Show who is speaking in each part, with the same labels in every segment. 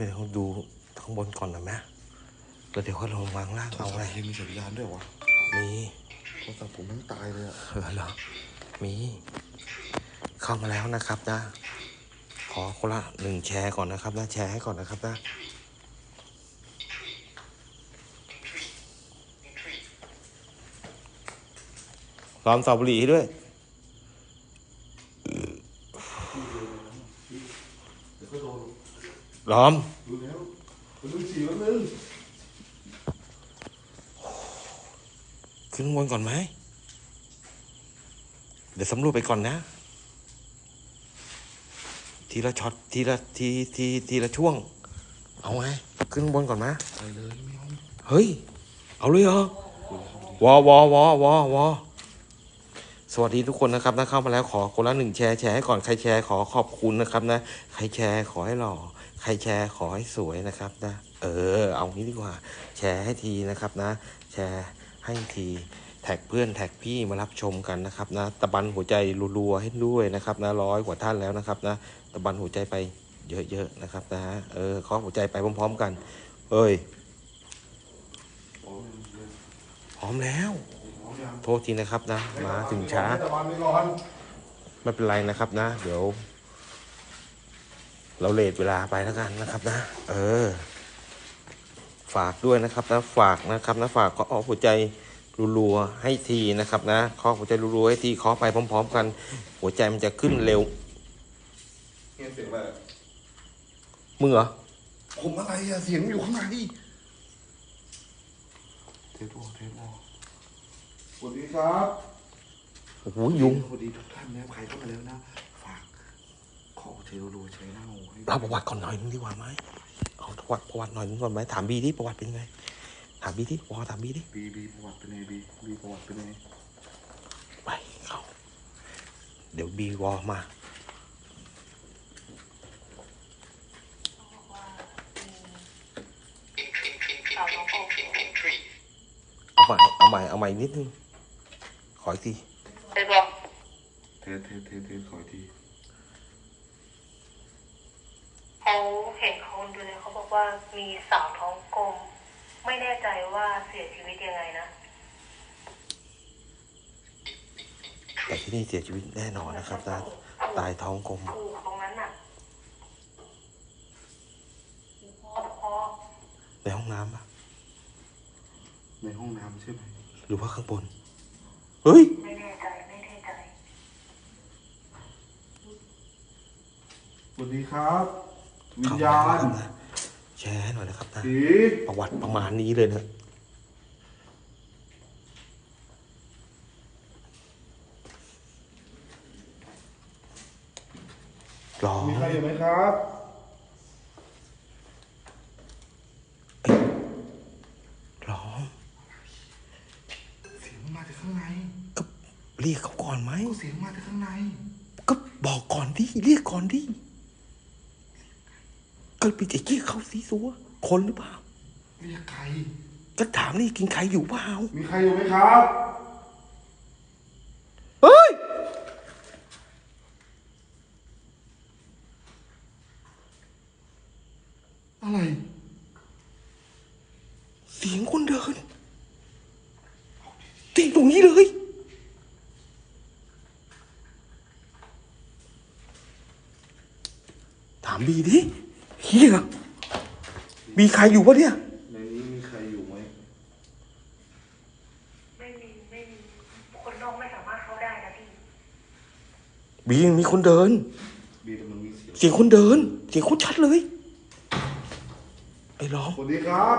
Speaker 1: ไปดูข้างบนก่อนหน่อยไหมแล้วเดี๋ยวค่อยลงมาข้างล่าง
Speaker 2: โทร
Speaker 1: เอา
Speaker 2: ศัพ
Speaker 1: ไง
Speaker 2: ท์เองมีสัญญาณด้วยวะ
Speaker 1: มี
Speaker 2: โทรศัพท์ผมแม่งตายเลยอะ
Speaker 1: เออเหรอ มี เข้ามาแล้วนะครับนะ ขอคนละหนึ่งแชร์ก่อนนะครับนะแชร์ให้ก่อนนะครับนะร้อมสอบบุหรี่ให้ด้วย
Speaker 2: เดี๋ยวก็โดน
Speaker 1: ล้อม
Speaker 2: ดูแล้วดูฉี่แป๊บนึง
Speaker 1: ขึ้นข้างบนก่อนไหม เดี๋ยวสำรวจไปก่อนนะ ทีละช็อตทีละทีทีทีละช่วง เอาไงขึ้นบนก่อนไหม
Speaker 2: ไปเลยไม่เอา
Speaker 1: เฮ้ย เอาเลยเหรอวอวอวอวอวอสวัสดีทุกคนนะครับนะเข้ามาแล้วขอคนละหนึ่งแชร์แชร์ให้ก่อนใครแชร์ขอขอบคุณนะครับนะ ใครแชร์ขอให้หล่อ ใครแชร์ขอให้สวยนะครับนะ เออ เอางี้ดีกว่า แชร์ให้ทีนะครับนะ แชร์ให้ทีแท็กเพื่อนแท็กพี่มารับชมกันนะครับนะ ตะบันหัวใจรัวๆให้ด้วยนะครับนะร้อยกว่าท่านแล้วนะครับนะ ตะบันหัวใจไปเยอะๆนะครับนะเออขอหัวใจไปพร้อมๆกันเอ้ยพร้อมแล้ว โทษทีนะครับนะ มาถึงช้า
Speaker 2: ไม่
Speaker 1: เป็นไรนะครับนะ เดี๋ยว เราเลทเวลาไปแล้วกันนะครับนะ เออ ฝากด้วยนะครับนะฝากนะครับนะฝากก็ออกหัวใจรัวๆให้ทีนะครับนะเคาะหัวใจรัวๆให้ทีเคาะไปพร้อม ๆ กัน หัวใจมันจะขึ้นเร็ว
Speaker 2: เงียบเสียงอะไรอะ
Speaker 1: มึงเหรอ
Speaker 2: ผมอะไรอะเสียงอยู่ข้างในเทปวอเทปวอสวัสดีครับ
Speaker 1: โอ้โหยุง
Speaker 2: สวัสดีทุกท่านนะใครเข้ามาแล้วนะ ฝากขอเทรัวๆใช้เน่า
Speaker 1: เราประวัติก่อนหน่อยนึงดีกว่าไหมเอาประวัติประวัติหน่อยนึงก่อนไหมถามบีที่ประวัติเป็นไง ถามบีที่วอถามบีที่
Speaker 2: บีบีประวัติเป็นไงบีบีประวัติเป็นไง
Speaker 1: ไปเข้าเดี๋ยวบีวอมา
Speaker 3: สาเอา
Speaker 1: ใหม่เอาใหม่เอาใหม่นิดนึงขออีกที
Speaker 3: ไปบอ
Speaker 2: เทสเทสเทสเทสขออีกที
Speaker 3: เขาเห็นเขาดูเลยเขาบอก ว่ามีสาวท้องกลม ไม่แน่ใจว่าเสียชีวิตยังไงนะ
Speaker 1: แต่ที่นี่เสียชีวิตแน่นอนนะครับตาตายท้องกลม
Speaker 3: ถูกตรงนั้นน่ะพอพอ
Speaker 1: ในห้องน้ำปะ
Speaker 2: ในห้องน้ำใช่ไหม
Speaker 1: หรือว่าข้างบน เฮ้ย
Speaker 3: ไม่แน่ใจ ไม่แน่ใจ
Speaker 2: สวัสดีครับ วิญ
Speaker 1: เข้า
Speaker 2: ญา
Speaker 1: มา
Speaker 2: ณ
Speaker 1: แล้วนะ แชร์ให้หน่อยนะครับนะ
Speaker 2: ผี
Speaker 1: ประวัติประมาณนี้เลยนะรอ
Speaker 2: มีใครอยู่ไหมครับ
Speaker 1: รอ
Speaker 2: เสียงมันมาจากข้างใน
Speaker 1: ก็เรียกเขาก่อนไหม
Speaker 2: ก็เสียงมาจากข้างใน
Speaker 1: ก็บอกก่อนดิเรียกก่อนดิ ก็ไปจะเรียกเขาสีสัวคนหรือเปล่า
Speaker 2: เรียกใคร
Speaker 1: ก็ถามนี่กินใครอยู่เปล่า
Speaker 2: มีใครอยู่ไหมครับ
Speaker 1: เฮ้ย
Speaker 2: อะไร
Speaker 1: เสียงคนเดินที่ตรงนี้เลย ถามบีดิ เฮียมีใครอยู่ปะเนี่ย
Speaker 2: ในนี้มีใครอยู่ไหม
Speaker 3: ไม่มีไม่มีคนนอกไม่สามารถเข้าได้นะพี่
Speaker 1: บียังมีคนเดิน
Speaker 2: บีแต่มันมีเสียง
Speaker 1: เสียงคนเดิน เสียงโคนชัดเลย ไอ้ล้อม
Speaker 2: สวัสดีครับ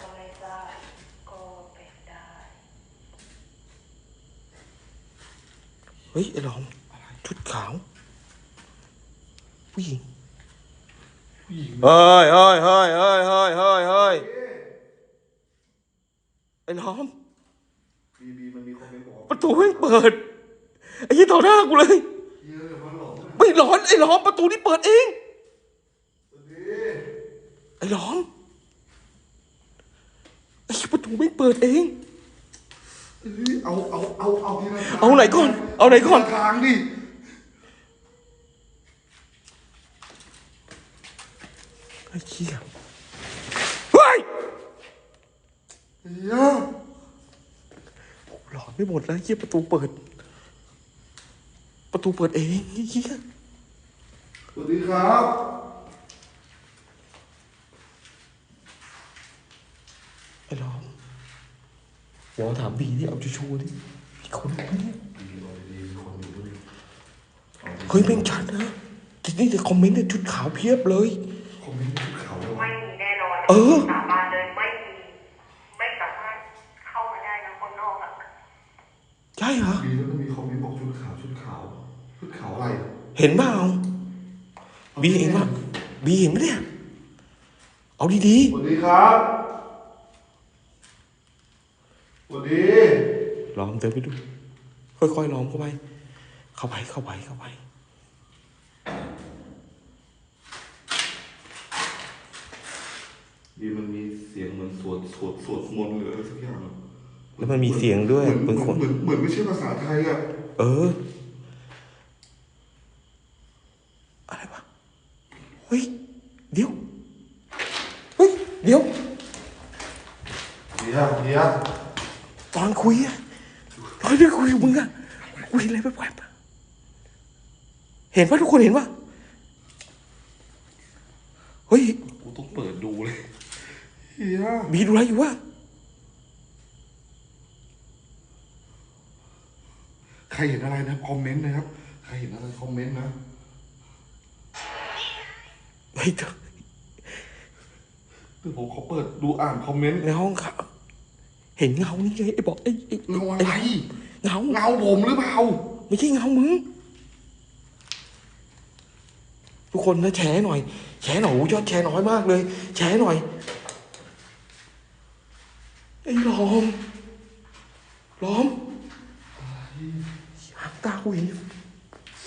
Speaker 3: ก็ไม่ได้ก็เป็นได้
Speaker 1: เฮ้ยไอ้ล้อมชุดขาว ผู้หญิง
Speaker 2: ผู้หญิง
Speaker 1: เฮ้ยเฮ้ยเฮ้ยเฮ้ยเฮ้ยเฮ้ยเฮ้ยไอ้ล้อม
Speaker 2: บีบีมันมีคอมเมนต์บอก
Speaker 1: ป
Speaker 2: ว่า
Speaker 1: ระตูไม่เปิดไอ้ยี่ต่อหน้ากูเลย
Speaker 2: เฮียเดี๋ยวมันหลง
Speaker 1: ไม่ร้อนไอ้ล้อมประตูนี่เปิดเอง
Speaker 2: สวัสดี
Speaker 1: ไอ้ล้อมไอ้ประตูไม่เปิดเอง
Speaker 2: เฮ้ยเอาเอาเอาเอาทีละทาง
Speaker 1: เอาไหนก่อนเอาไหนก่อน
Speaker 2: ทีละทางดิ ไอ้เหี้
Speaker 1: ยเฮ้ย
Speaker 2: เฮ้ย
Speaker 1: หลอนไม่หมดแล้วเหี้ยประตูเปิด ประตูเปิดเองเหี้ย
Speaker 2: สวัสดีครับ
Speaker 1: ไอ้หลอมเดี๋ยวถามบีที่เอาชูชูดิมีคนไหมเนี่ย
Speaker 2: เฮ้
Speaker 1: ยเป็นชัดนะที่นี่แต่คอมเมนต์เนี่ชุดขาวเพียบเลย เออ
Speaker 3: สาบานเลยไม่มีไม่สามารถเข้ามาได้นะคนนอกอะ
Speaker 1: ใช่เหรอ
Speaker 2: ดีแล้วก็มีคอมเมนต์บอกชุดขาวชุดขาวชุดขาวอะไร
Speaker 1: เห็นเปล่าบีเห็นปะบีเห็นไหมเนี่ย เอาดี
Speaker 2: สวัสดีครับสวัสดี
Speaker 1: ๆล้อมเดินไปดู ค่อยๆล้อมเข้าไป เข้าไปเข้าไปเข้าไป
Speaker 2: ดีมันมีเสียงเหมือนสวดสวดสวดมนต์หรืออะไรสักอย่างอะ
Speaker 1: แล้วมันมีเสียงด้วย
Speaker 2: เหมือน
Speaker 1: เป็นคน
Speaker 2: เหมือนเหมือนไม่ใช่ภาษาไทยอะ
Speaker 1: เออ อะไรวะเฮ้ยเดี๋ยวเฮ้ยเดี๋ยว
Speaker 2: เดียวเดียว
Speaker 1: ตอนคุยอะตอนที่คุยกับมึงอะคุยอะไรแปลกๆอะเห็นปะทุกคนเห็นปะเฮ้ย
Speaker 2: กูต้องเปิดดูเลย เฮีย
Speaker 1: บีดูอะไรอยู่วะ
Speaker 2: ใครเห็นอะไรนะคอมเมนต์นะครับ ใครเห็นอะไรคอมเมนต์นะ
Speaker 1: เฮ้ยเดี๋ยว
Speaker 2: เดี๋ยวผมขอเปิดดูอ่านคอมเมนต์
Speaker 1: ในห้องขับ เห็นเงานี่ไงไอ้บอกไอ้ไอ้
Speaker 2: เงาอะไร
Speaker 1: เงา
Speaker 2: เงาผมหรือเปล่า
Speaker 1: ไม่ใช่เงามึงทุกคนนะแชร์หน่อย แชร์หน่อยโอ้โหยอดแชร์น้อยมากเลย แชร์หน่อย ไอ้หลอมหลอมหางตากูเห็น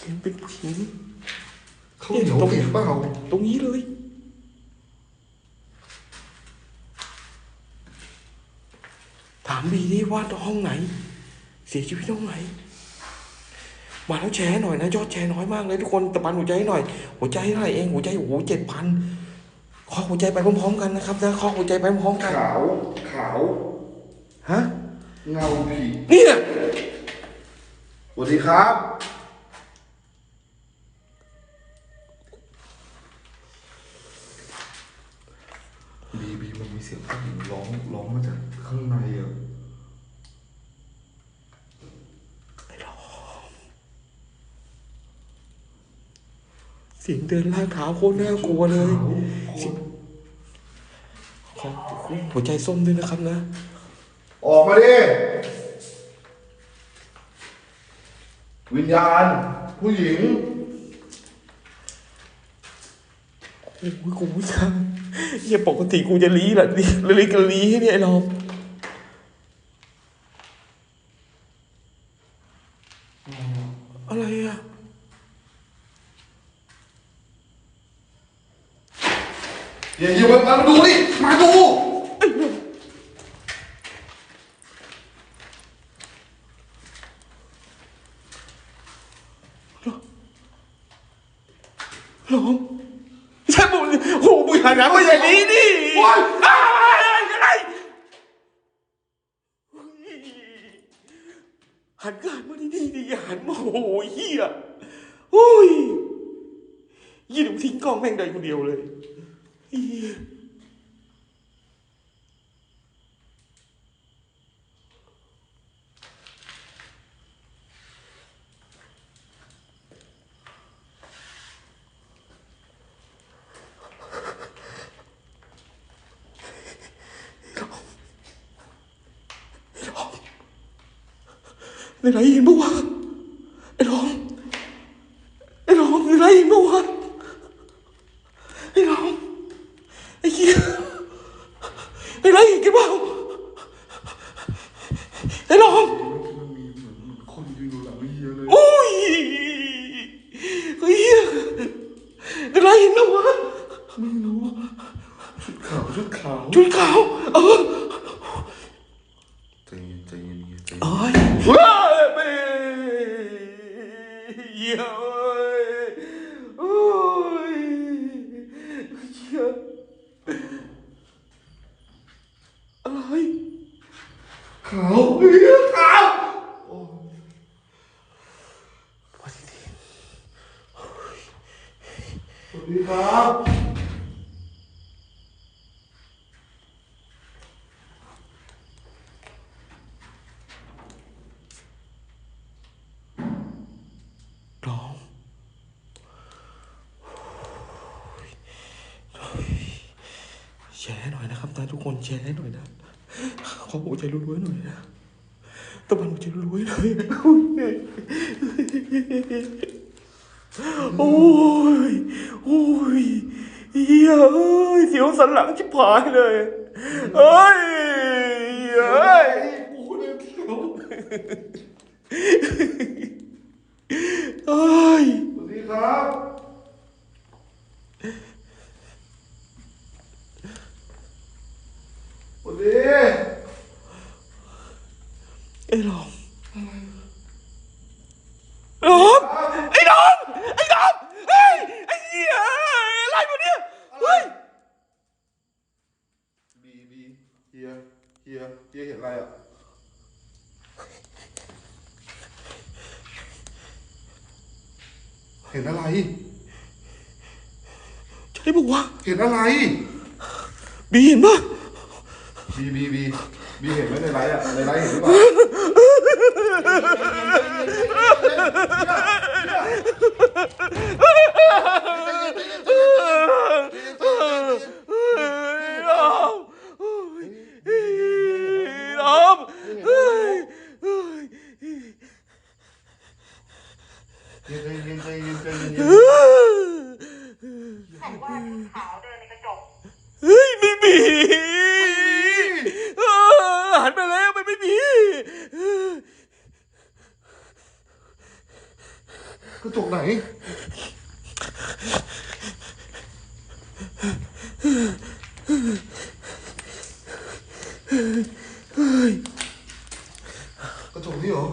Speaker 1: เห็นเป็นผู้หญิง
Speaker 2: เขาเหนียวเห็นเปล่า
Speaker 1: ตรงนี้เลยถามบีนี่ว่าห้องไหน เสียชีวิตห้องไหน มาแล้วแชร์หน่อยนะยอดแชร์น้อยมากเลยทุกคนตะปันหัวใจให้หน่อย หัวใจเท่าไหร่เองหัวใจโอ้โหเจ็ดพันขอหัวใจไปพร้อมๆกันนะครับนะขอหัวใจไปพร้อมๆกัน
Speaker 2: ขาวขาว
Speaker 1: ฮะ
Speaker 2: เงาผี
Speaker 1: เนี่ย
Speaker 2: สวัสดีครับ บีบีมันมีเสียงผู้หญิงร้องร้องมาจากข้างในอะ
Speaker 1: เสียงเดินลากเท้าโคตรน่ากลัวเลย
Speaker 2: ขาว
Speaker 1: ขอหัวใจส้มด้วยนะครับนะ
Speaker 2: ออกมาดิ วิญญาณ ผู้หญิง
Speaker 1: โอ้ยกูไม่ทำเฮียปกติกูจะลีแหละลีลีกันลีให้เนี่ยไอ้ลอมอะไรอะ
Speaker 2: อย่าอย่ามามาดูดิ มาดู
Speaker 1: ลอมใช่ผมโอ้โหมึงหันหน้ามาอย่างนี้ดิ
Speaker 2: โอ๊ย
Speaker 1: อ้าวอะไรหันกานมาดีดีดิอย่าหันมาโอ้โหเฮียโอ้ยยี่หนุ่มทิ้งกล้องแม่งเดินคนเดียวเลยเหี้ย ในไรเห็นปะวะไอ้ร้องไอ้ร้องในไรเห็นปะวะไอ้ร้องไอ้เหี้ยในไรเห็นกันเปล่าไอ้ร้อง
Speaker 2: มันมีเหมือนเหมือนคนยืนอยู่หลังเฮียเลย
Speaker 1: โอ้ยไอ้เหี้ยในไรเห็นปะวะ
Speaker 2: ไม่รู้ชุดขาวชุดขาว
Speaker 1: ชุดขาวเออ
Speaker 2: ใจเย็นใจเย็นเฮียใจเย็น
Speaker 1: เอ้ยว้ายเบ้เหี้ยเอ้ยโอ้ยเหี้ยอะไร
Speaker 2: ขาวเฮียขาว ครับ
Speaker 1: น้องแชร์หน่อยนะครับนะทุกคนแชร์หน่อยนะ ขอหัวใจรวยๆหน่อยนะตะบันหัวใจรวยๆหน่อย ยเอ้ยเสียวสันหลังชิบหายเลยเอ้ยเอ้ย
Speaker 2: กูเลยเขียว
Speaker 1: เอ้ย
Speaker 2: สวัสดีครับสวัสดี
Speaker 1: ไอ้หลอมหลอมไอ้หลอมไอ้หลอมเฮ้ยไอ้เหี้ยอะไรวะเนี่ย เฮ้ย
Speaker 2: บีบีเฮียเฮียเฮียเห็นอะไรอะ เห็นอะไร
Speaker 1: ใช่ปะวะ
Speaker 2: เห็นอะไร
Speaker 1: บีเห็นปะ
Speaker 2: บีบีบีบีเห็นไหมในไลฟ์อะในไลฟ์เห็นหรือเปล่า
Speaker 1: หลอมหลอมเฮ้ยเฮ้ย
Speaker 2: เย็นใจเย็นใจเย็นใจเย็น
Speaker 1: เฮ้ย
Speaker 3: บอกว่าชุดขาวเดินในกระจก
Speaker 1: เฮ้ยไม่มีเออหันไปแล้วมันไม่มี
Speaker 2: กระจกไหน กระจกนี่เหรอ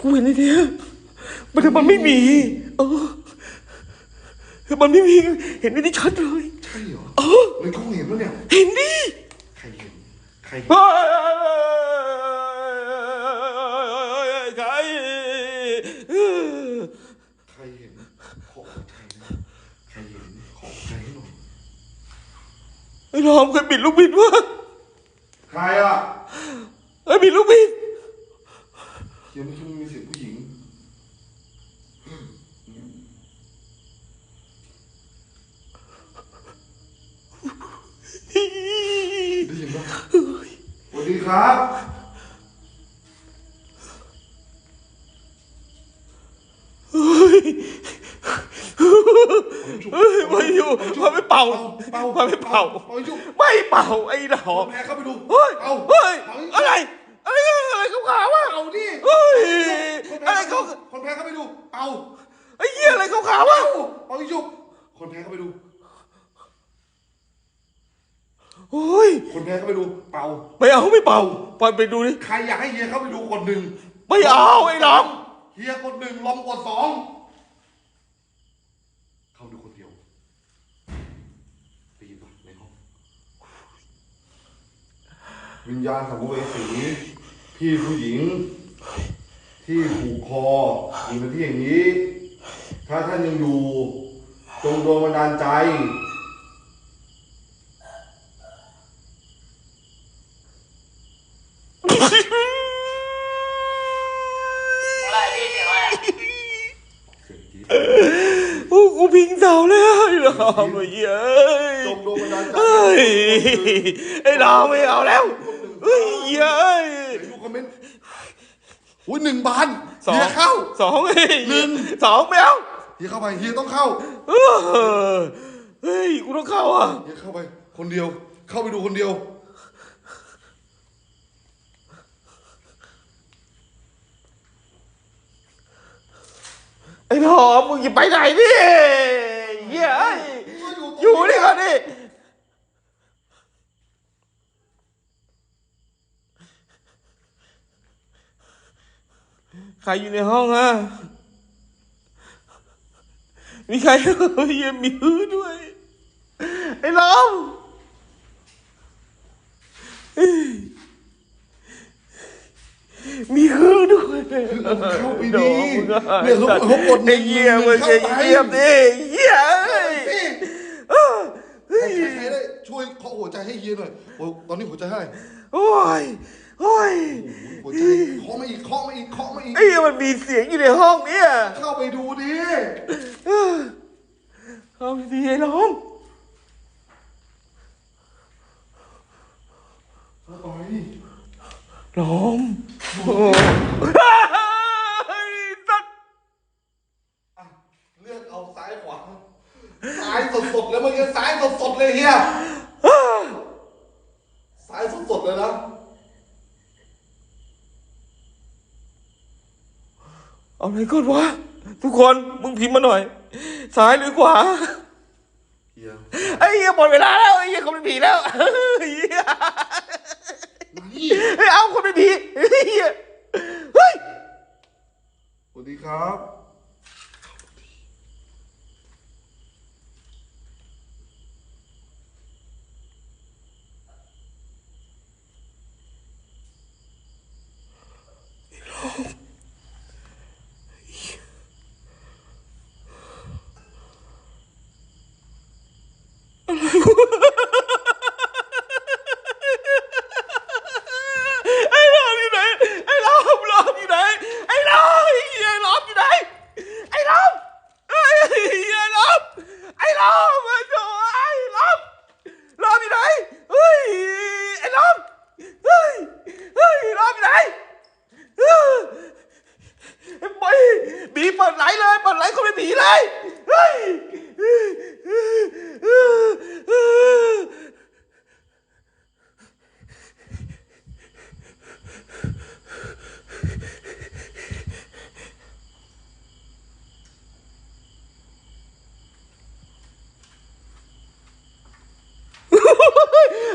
Speaker 1: กูเห็นไอ้เนี่ยมันแต่มันไม่มี เออ มันไม่มีเห็นไอ้นี่ชัดเลย
Speaker 2: ใช่เหรอ
Speaker 1: เออ
Speaker 2: ในกล้องเห็นปะเนี่ย
Speaker 1: เห็นดิ
Speaker 2: ใครเห็นใครเห็น
Speaker 1: เฮ้ยใคร
Speaker 2: ใครเห็นขอหัวใจนะใครเห็นขอหัวใจให้หน่อย
Speaker 1: ไอ้รอมเคยบิดลูกบิดวะ
Speaker 2: ใครอะ
Speaker 1: ไอ้บิดลูกบิด
Speaker 2: เดี๋ยวเมื่อกี้มันมีเสียงผู้หญิง ได้ยินปะสวัส ดีครับ
Speaker 1: เฮ้ยเฮ้ยไม่อยู่มันไม่เป่า
Speaker 2: เป่า
Speaker 1: มันไม่เป่า
Speaker 2: เป่าจุ๊บ
Speaker 1: ไม่เป่าไอ้หลอม
Speaker 2: แพ้เข้าไปดู
Speaker 1: เฮ้ย
Speaker 2: เอา
Speaker 1: เฮ้ยอะไรอะไรอะไรขาวๆวะ
Speaker 2: เอาดิ
Speaker 1: เฮ้ยอะไร
Speaker 2: เขาคนแพ้เข้าไปดู เอา
Speaker 1: ไอ้เหี้ยอะไรขาวๆวะ
Speaker 2: เอาอาจุ๊บคนแพ้เข้าไปดู
Speaker 1: โอ้ย
Speaker 2: คนแพ้เข้าไปดูเป่า
Speaker 1: ไม่เอาไม่เป่าไปไปดูดิ
Speaker 2: ใครอยากให้เฮียเข้าไปดูคนหนึ่ง
Speaker 1: ไม่เอาไอ้หลอม
Speaker 2: เฮียคนหนึ่งลองกดสองเข้าดูคนเดียวได้ยินปะในห้องวิญญาณสัมภเวสีพี่ผู้หญิง ที่ผูกคออยู่ในที่อย่างนี้ ถ้าท่านยังอยู่จงโดนบันดาลใจ
Speaker 3: อะไรพี่เสียงอะไร
Speaker 2: เสียงกรี๊ด
Speaker 1: โอ้กูพิงเสาแล้วไอ้หลอมไอ้เหี้ยเอ้ย
Speaker 2: จงโดนบันดาลใจ
Speaker 1: เฮ้ยไอ้หลอมไม่เอาแล้วเฮ้ยเหี้ยเอ้ย
Speaker 2: เดี๋ยวดูคอมเมนต์อุ้ยหนึ่งบาน
Speaker 1: สอง
Speaker 2: เฮียเข้า
Speaker 1: สองเฮ้ย
Speaker 2: หนึ่ง
Speaker 1: สองไม่เอา
Speaker 2: เฮียเข้าไปเฮียต้องเข้า
Speaker 1: เออเฮ้ยกูต้องเข้าอะ
Speaker 2: เฮียเข้าไปคนเดียว เข้าไปดูคนเดียว
Speaker 1: ไอ้หอมมึงไปไหนดิเหี้ยเอ้ยอยู่นี่ก่อนดิใครอยู่ในห้องอะมีใครเฮียมีฮื้อด้วย ไอ้ล้อม มีฮื้อด้วย
Speaker 2: เข้าไป
Speaker 1: โด
Speaker 2: ดี
Speaker 1: นมึงอะ
Speaker 2: เนี่ยเขาเขากดห
Speaker 1: ไอ้
Speaker 2: นึ่ง
Speaker 1: เหี้ย
Speaker 2: ห
Speaker 1: มึ
Speaker 2: นึ่
Speaker 1: ง
Speaker 2: ง
Speaker 1: จะ
Speaker 2: เข้าไป
Speaker 1: เยี่ยมดิเหี้ยเอ้ย
Speaker 2: พี่
Speaker 1: เออเฮ้ย
Speaker 2: ใครใครได้ช่วยเคาะหัวใจให้เฮียหน่อยโอ้ตอนนี้หัวใจเท่าไหร่
Speaker 1: โอ้ยโอ้ย
Speaker 2: หัวใจเคาะมาอีกเคาะมาอีกเคาะมาอีก
Speaker 1: ไอ้เหี้ยมันมีเสียงอยู่ในห้องเนี่ย
Speaker 2: เข้าไปดูดิ
Speaker 1: เออเอาดีไอ้น้อง
Speaker 2: เข้าไป
Speaker 1: น้อง โอ้ยสัตว์
Speaker 2: อะเลือกเอาซ้ายขวาซ้ายสดๆแล้วเมื่อกี้ซ้ายสดๆเลยเฮียซ้ายสดๆเลยนะ
Speaker 1: เอาไหนก่อนวะทุกคนมึงพิมพ์มาหน่อย ซ้ายหรือขวา
Speaker 2: เฮีย
Speaker 1: ไอ้เหี้ยหมดเวลาแล้วไอ้เหี้ยคนเป็นผีแล้วเหี้ย
Speaker 2: นี่
Speaker 1: เฮ้ยเอาคนเป็นผีเหี้ยเฮ้ย
Speaker 2: สวัสดีครับ
Speaker 1: ไอ้ล้อมอยู่ไหนไอ้ล้อมล้อมอยู่ไหนไอ้ล้อมไอ้เหี้ยล้อมอยู่ไหนไอ้ล้อมไอ้เหี้ยล้อมไอ้ล้อมไอ้โถ่ไอ้ล้อมล้อมอยู่ไหนเฮ้ยไอ้ล้อมเฮ้ยเฮ้ยล้อมอยู่ไหนเฮ้ยไปบีเปิดไหลเลยเปิดไหลคนเป็นผีเลยเฮ้ย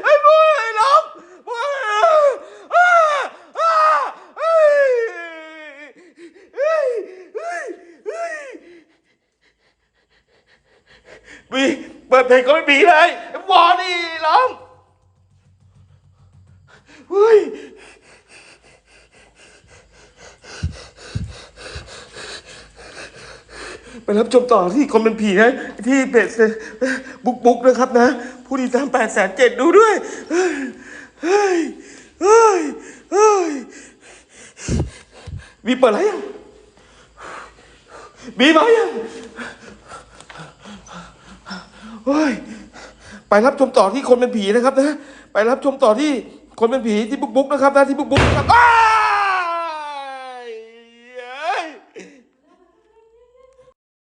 Speaker 1: ไอ้บุ้ยล้อมบุ้ยอ้าอ้าเฮ้ยเฮ้ยเฮ้ยเฮ้ยบี เดเพลงก็ไม่มีเลยไอ้บอนี่ล้อมเฮ้ยไปรับชมต่อที่คนเป็นผีนะ ที่เพจบุ๊กบุ๊กนะครับนะ ผู้ติดตามแปดแสนเจ็ดดูด้วย เฮ้ย เฮ้ย เฮ้ยเฮ้ยบีเปิดอะไรยังบีไหมยัง เฮ้ยไปรับชมต่อที่คนเป็นผีนะครับนะ ไปรับชมต่อที่คนเป็นผีที่บุ๊กบุ๊กนะครับนะที่บุ๊กบุ๊กนะครับ